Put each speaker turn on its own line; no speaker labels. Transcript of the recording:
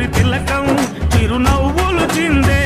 కస్తూరి తిలకం చిరునవ్వులు చిందే